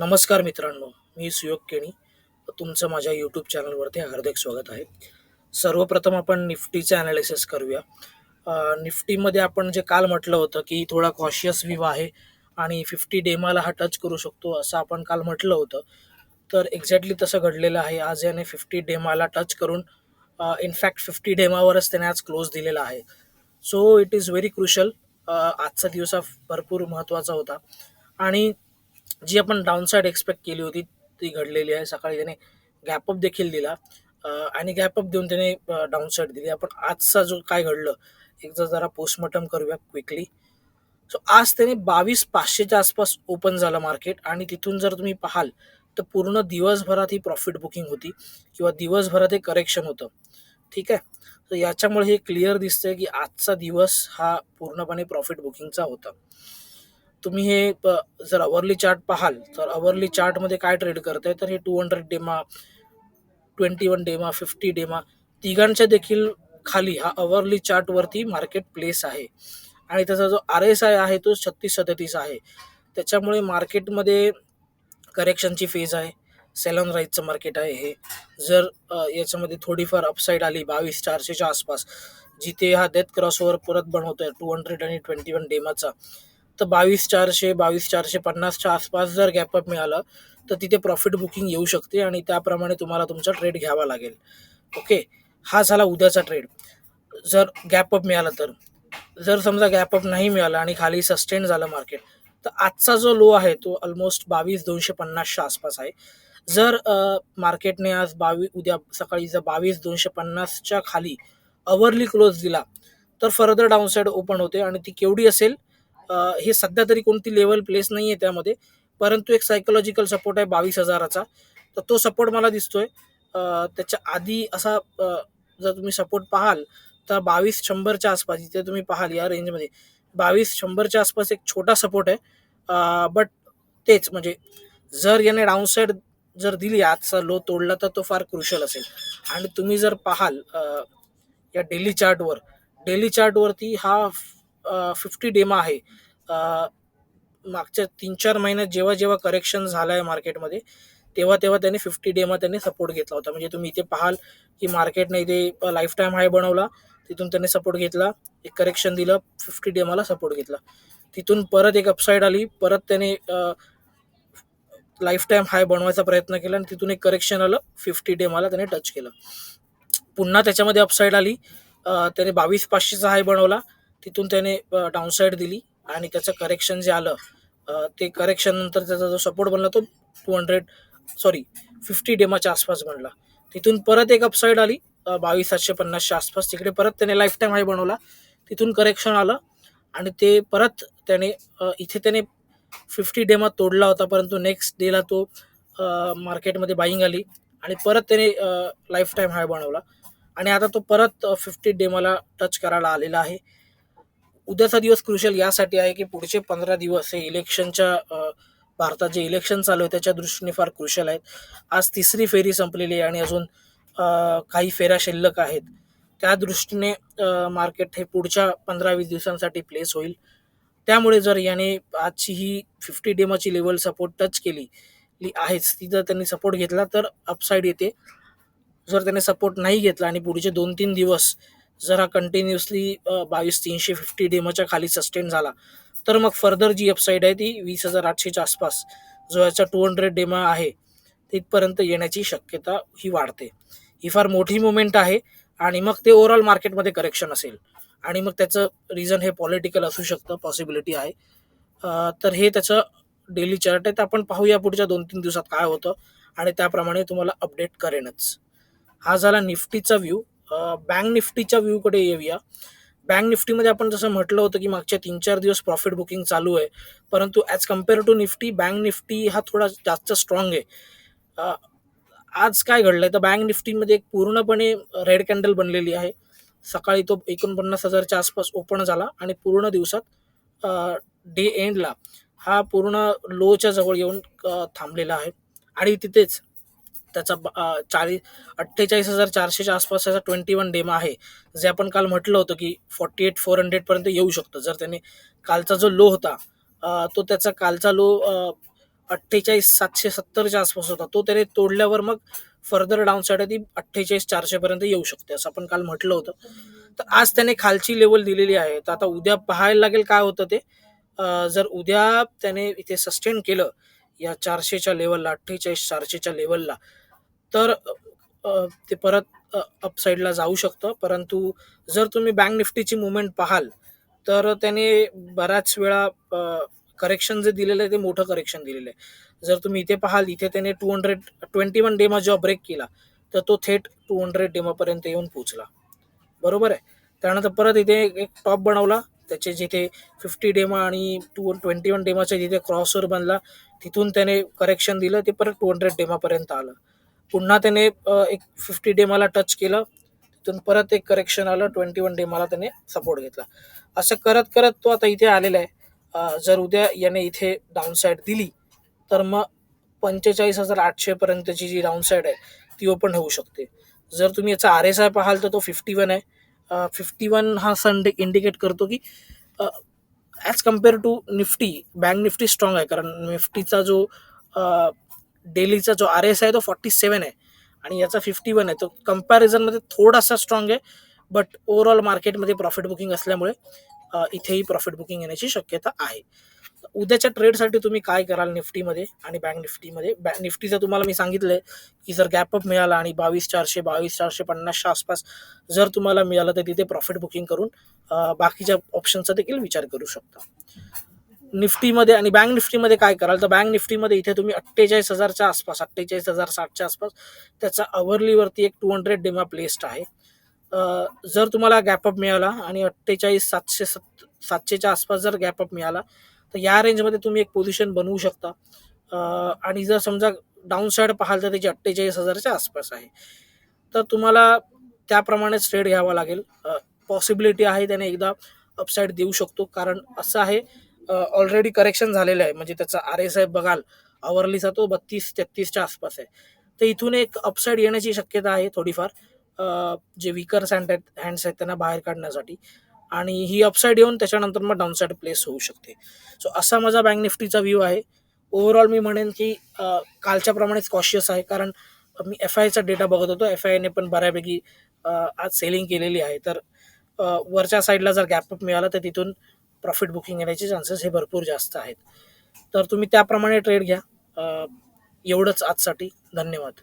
नमस्कार मित्रांनो मी सुयोग केणी. तुमचं माझ्या यूट्यूब चॅनलवरती हार्दिक स्वागत आहे. सर्वप्रथम आपण निफ्टीचे ॲनालिसिस करूया. निफ्टीमध्ये आपण जे काल म्हटलं होतं की थोडा कॉशियस व्ह्यू आहे आणि फिफ्टी डेमाला हा टच करू शकतो असं आपण काल म्हटलं होतं. तर एक्झॅक्टली तसं घडलेलं आहे. आज याने फिफ्टी डेमाला टच करून इनफॅक्ट फिफ्टी डेमावरच त्याने आज क्लोज दिलेला आहे. So it is very crucial आजचा दिवस हा भरपूर महत्त्वाचा होता. आणि जी आपण डाऊनसाईड एक्सपेक्ट केली होती ती घडलेली आहे. सकाळी त्याने गॅपअप देखील दिला. आणि गॅपअप देऊन त्याने डाऊनसाईड दिली. आपण आजचा जो काय घडलं एकदा जरा पोस्टमॉर्टम करूया क्विकली सो आज त्याने बावीस पाचशेच्या आसपास ओपन झालं मार्केट आणि तिथून जर तुम्ही पाहाल तर पूर्ण दिवसभरात ही प्रॉफिट बुकिंग होती किंवा दिवसभरात हे करेक्शन होतं. ठीक आहे? तर याच्यामुळे हे क्लिअर दिसतंय की आजचा दिवस हा पूर्णपणे प्रॉफिट बुकिंगचा होता. तुम्ही हे प- जर अवरली चार्ट पाहाल तर अवरली चार्टमध्ये काय ट्रेड करताय? तर हे two hundred DEMA twenty one DEMA fifty DEMA तिघांच्या देखील खाली हा अवरली चार्टवरती मार्केट प्लेस आहे. आणि त्याचा जो आर एस आय आहे तो छत्तीस सदतीस आहे. त्याच्यामुळे मार्केटमध्ये करेक्शनची फेज आहे. सेलॉन राईजचं मार्केट आहे हे. जर याच्यामध्ये थोडीफार अपसाईड आली बावीस चारशेच्या आसपास जिथे हा डेथ क्रॉसवर परत बनवतोय टू हंड्रेड आणि ट्वेंटी वन डेमाचा तर बावीस चारशे बावीस चारशे पन्नासच्या आसपास जर गॅपअप मिळालं तर तिथे प्रॉफिट बुकिंग येऊ शकते आणि त्याप्रमाणे तुम्हाला तुमचा ट्रेड घ्यावा लागेल. ओके हा झाला उद्याचा ट्रेड जर गॅपअप मिळाला तर. जर समजा गॅपअप नाही मिळाला आणि खाली सस्टेन झालं मार्केट तर आजचा जो लो आहे तो ऑलमोस्ट बावीस दोनशे पन्नासच्या आसपास आहे. जर मार्केटने आज बावीस उद्या सकाळी जर बावीस दोनशे पन्नासच्या खाली अवरली क्लोज दिला तर फर्दर डाऊनसाईड ओपन होते आणि ती केवढी असेल? हे सध्या तरी कोणती लेवल प्लेस नाही आहे त्यामध्ये परंतु एक सायकोलॉजिकल सपोर्ट आहे बावीस हजाराचा. तर तो सपोर्ट मला दिसतोय. त्याच्या आधी असा जर तुम्ही सपोर्ट पाहाल तर बावीस शंभरच्या आसपास इथे तुम्ही पाहाल या रेंजमध्ये बावीस शंभरच्या आसपास एक छोटा सपोर्ट आहे. बट तेच म्हणजे जर याने डाऊनसाईड जर दिली आजचा लो तोडला तर तो फार क्रुशल असेल. आणि तुम्ही जर पाहाल या डेली चार्टवर डेली चार्टवरती हा फिफ्टी डेमा आहे. मागच्या तीन चार महिन्यात जेव्हा जेव्हा करेक्शन झालं आहे मार्केटमध्ये तेव्हा तेव्हा त्याने फिफ्टी डेमा त्याने सपोर्ट घेतला होता. म्हणजे तुम्ही इथे पाहाल की मार्केटने इथे लाईफ टाईम हाय बनवला तिथून त्याने सपोर्ट घेतला एक करेक्शन दिलं फिफ्टी डेमाला सपोर्ट घेतला. तिथून परत एक अपसाईड आली परत त्याने लाईफ टाईम हाय बनवायचा प्रयत्न केला आणि तिथून एक करेक्शन आलं फिफ्टी डेमाला त्याने टच केलं. पुन्हा त्याच्यामध्ये अपसाईड आली त्याने बावीस पाचशेचा हाय बनवला तिथून त्याने डाऊनसाईड दिली आणि त्याचं करेक्शन जे आलं ते करेक्शन नंतर त्याचा जो सपोर्ट बनला तो टू हंड्रेड सॉरी फिफ्टी डेमाच्या आसपास बनला. तिथून परत एक अपसाईड आली बावीस सातशे पन्नासच्या आसपास. तिकडे परत त्याने लाईफ टाईम हाय बनवला. तिथून करेक्शन आलं आणि ते परत त्याने इथे त्याने फिफ्टी डेमा तोडला होता. परंतु नेक्स्ट डेला तो मार्केटमध्ये बाईंग आली आणि परत त्याने लाईफ टाईम हाय बनवला. आणि आता तो परत फिफ्टी डेमाला टच करायला आलेला आहे. उद्याचा दिवस क्रुशल यासाठी आहे की पुढचे पंधरा दिवस हे इलेक्शनच्या भारतात जे इलेक्शन चालू आहे त्याच्या दृष्टीने फार क्रुशल आहेत. आज तिसरी फेरी संपलेली आहे आणि अजून काही फेऱ्या शिल्लक आहेत. त्या दृष्टीने मार्केट हे पुढच्या पंधरा वीस दिवसांसाठी प्लेस होईल. त्यामुळे जर याने आजची ही फिफ्टी डेमाची लेवल सपोर्ट टच केली आहेच ती जर त्यांनी सपोर्ट घेतला तर अपसाईड येते. जर त्याने सपोर्ट नाही घेतला आणि पुढचे दोन तीन दिवस जर हा कंटिन्युअसली बावीस तीनशे फिफ्टी डेमाच्या खाली सस्टेन झाला. तर मग फर्दर जी अपसाईड आहे ती वीस हजार आठशेच्या आसपास जो याचा टू हंड्रेड डेमा आहे तिथपर्यंत येण्याची शक्यता ही वाढते. ही फार मोठी मुवमेंट आहे आणि मग ते ओव्हरऑल मार्केटमध्ये करेक्शन असेल. आणि मग त्याचं रिझन हे पॉलिटिकल असू शकतं पॉसिबिलिटी आहे. तर हे त्याचं डेली चार्ट आहे. तर आपण पाहूया पुढच्या दोन तीन दिवसात काय होतं. आणि त्याप्रमाणे तुम्हाला अपडेट करेनच. हा झाला निफ्टीचा व्ह्यू बँक निफ्टीच्या व्ह्यूकडे येऊया. बँक निफ्टीमध्ये आपण जसं म्हटलं होतं की मागच्या तीन चार दिवस प्रॉफिट बुकिंग चालू आहे. परंतु as compare to Nifty bank Nifty हा थोडा जास्त स्ट्रॉंग आहे. आज काय घडलं आहे तर बँक निफ्टीमध्ये एक पूर्णपणे रेड कॅन्डल बनलेली आहे. सकाळी तो एकोणपन्नास हजारच्या आसपास ओपन झाला आणि पूर्ण दिवसात डे एंडला हा पूर्ण लोच्या जवळ येऊन थांबलेला आहे. आणि तिथेच त्याचा चाळीस अठ्ठेचाळीस हजार चारशेच्या आसपास त्याचा ट्वेंटी वन डेमा आहे. जे आपण काल म्हटलं होतं की फॉर्टी एट फोर हंड्रेडपर्यंत येऊ शकतो. जर त्याने कालचा जो लो होता तो त्याचा कालचा लो अठ्ठेचाळीस सातशे सत्तरच्या आसपास होता तो त्याने तोडल्यावर मग फर्दर डाऊन साईड ती अठ्ठेचाळीस चारशेपर्यंत येऊ शकते असं आपण काल म्हटलं होतं. तर आज त्याने खालची लेवल दिलेली आहे. तर आता उद्या पाहायला लागेल काय होतं ते. जर उद्या त्याने इथे सस्टेन केलं या चारशेच्या लेवलला अठ्ठेचाळीस चारशेच्या लेवलला तर ते परत अपसाईडला जाऊ शकतं. परंतु जर तुम्ही बँक निफ्टीची मुवमेंट पाहाल तर त्याने बऱ्याच वेळा करेक्शन जे दिलेलं आहे ते मोठं करेक्शन दिलेलं आहे. जर तुम्ही इथे पाहाल इथे त्याने two hundred twenty one DEMA जेव्हा ब्रेक केला तर तो थेट टू हंड्रेड डेमापर्यंत येऊन पोचला बरोबर आहे? त्यानंतर परत इथे एक टॉप बनवला. त्याचे जिथे फिफ्टी डेमा आणि टू ट्वेंटी वन डेमाच्या जिथे क्रॉसवर बनला तिथून त्याने करेक्शन दिलं ते परत टू हंड्रेड डेमापर्यंत आलं. पुन्हा त्याने एक फिफ्टी डेमाला टच केलं तिथून परत एक करेक्शन आलं ट्वेंटी वन डेमाला त्याने सपोर्ट घेतला. असं करत करत तो आता इथे आलेला आहे. जर उद्या याने इथे डाऊनसाईड दिली तर मग पंचेचाळीस हजार आठशेपर्यंतची जी डाऊनसाईड आहे ती ओपन होऊ शकते. जर तुम्ही याचा आर एस आय पाहाल तर तो फिफ्टी वन आहे. फिफ्टी वन हा संडे इंडिकेट करतो की as compare to Nifty bank Nifty strong आहे. कारण निफ्टीचा जो डेलीचा जो आर एस आहे तो फॉर्टी सेवन आहे. आणि याचा फिफ्टी वन आहे. तो कम्पॅरिझनमध्ये थोडासा स्ट्रॉंग आहे बट ओव्हरऑल मार्केटमध्ये प्रॉफिट बुकिंग असल्यामुळे इथेही प्रॉफिट बुकिंग येण्याची शक्यता आहे. उद्याच्या ट्रेडसाठी तुम्ही काय कराल निफ्टीमध्ये आणि बँक निफ्टीमध्ये? बँक निफ्टीचं तुम्हाला मी सांगितलं आहे की जर गॅपअप मिळाला आणि बावीस चारशे बावीस चारशे पन्नासच्या आसपास जर तुम्हाला मिळालं तर तिथे प्रॉफिट बुकिंग करून बाकीच्या ऑप्शनचा देखील विचार करू शकता. निफ्टीमध्ये आणि बँक निफ्टीमध्ये काय कराल? तर बँक निफ्टीमध्ये इथे तुम्ही अठ्ठेचाळीस हजारच्या आसपास अठ्ठेचाळीस हजार साठच्या आसपास त्याचा अवर्लीवरती एक टू हंड्रेड डेमा प्लेस्ड आहे. जर तुम्हाला गॅपअप मिळाला आणि अठ्ठेचाळीस सातशे सत् सातशेच्या आसपास जर गॅपअप मिळाला तर या रेंजमध्ये तुम्ही एक पोझिशन बनवू शकता. आणि जर समजा डाऊन साईड पाहाल तर त्याची अठ्ठेचाळीस हजारच्या आसपास आहे. तर तुम्हाला त्याप्रमाणेच ट्रेड घ्यावा लागेल. पॉसिबिलिटी आहे त्याने एकदा अपसाईड देऊ शकतो. कारण असं आहे ऑलरेडी करेक्शन झालेलं आहे. म्हणजे त्याचा आर एस आय बघाल आवरलीचा तो बत्तीस तेहतीसच्या आसपास आहे. तर इथून एक अपसाईड येण्याची शक्यता आहे थोडीफार जे विकर हँड आहेत हँड्स आहेत त्यांना बाहेर काढण्यासाठी. आणि ही अपसाईड येऊन त्याच्यानंतर मग डाऊनसाईड प्लेस होऊ शकते. सो असा माझा बँक निफ्टीचा व्ह्यू आहे. ओव्हरऑल मी म्हणेन की कालच्या कालच्याप्रमाणेच कॉशियस आहे. कारण मी एफ आयचा डेटा बघत होतो. एफ आयने पण बऱ्यापैकी आज सेलिंग केलेली आहे. तर वरच्या साईडला जर गॅपअप मिळाला तर तिथून प्रॉफिट बुकिंग येण्याचे चान्सेस हे भरपूर जास्त आहेत. तर तुम्ही त्याप्रमाणे ट्रेड घ्या. एवढंच आजसाठी. धन्यवाद.